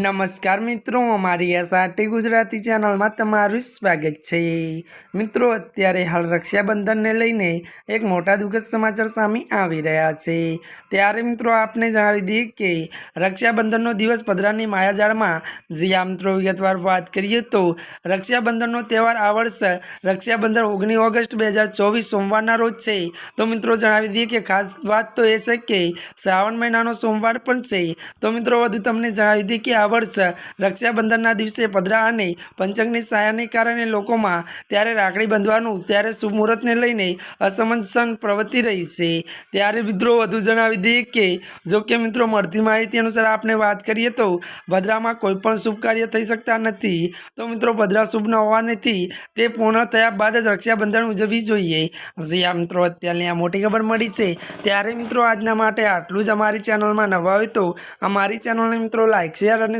નમસ્કાર મિત્રો અમારી એસઆરટી ગુજરાતી ચેનલમાં તમારું સ્વાગત છે. મિત્રો, અત્યારે હાલ રક્ષાબંધનને લઈને એક મોટા દુઃખદ સમાચાર સામે આવી રહ્યા છે. ત્યારે મિત્રો, આપને જણાવી દઈએ કે રક્ષાબંધનનો દિવસ પધરાની માયાજાળમાં જ્યાં મિત્રો વિગતવાર વાત કરીએ તો રક્ષાબંધનનો તહેવાર આ વર્ષ રક્ષાબંધન ઓગણીસ ઓગસ્ટ બે હજાર ચોવીસ સોમવારના રોજ છે. તો મિત્રો, જણાવી દઈએ કે ખાસ વાત તો એ છે કે શ્રાવણ મહિનાનો સોમવાર પણ છે. તો મિત્રો, વધુ તમને જણાવી દઈએ કે આ વર્ષ રક્ષાબંધનના દિવસે પધરા અને પંચંગની સાયાને કારણે લોકોમાં ત્યારે રાખડી બાંધવાનું, ત્યારે શુભ મુહૂર્તને લઈને અસમંજસન પ્રવર્તી રહી છે. ત્યારે મિત્રો વધુ જણાવી દઈએ કે, જો કે મિત્રો મળતી માહિતી અનુસાર આપણે વાત કરીએ તો ભદ્રામાં કોઈ પણ શુભ કાર્ય થઈ શકતા નથી. તો મિત્રો ભદ્રા શુભ ન હોવાથી તે પૂર્ણ થયા બાદ જ રક્ષાબંધન ઉજવવી જોઈએ. જે આ મિત્રો, અત્યારની આ મોટી ખબર મળી છે. ત્યારે મિત્રો આજના માટે આટલું જ. અમારી ચેનલમાં નવા હોય તો અમારી ચેનલને મિત્રો લાઈક શેર અને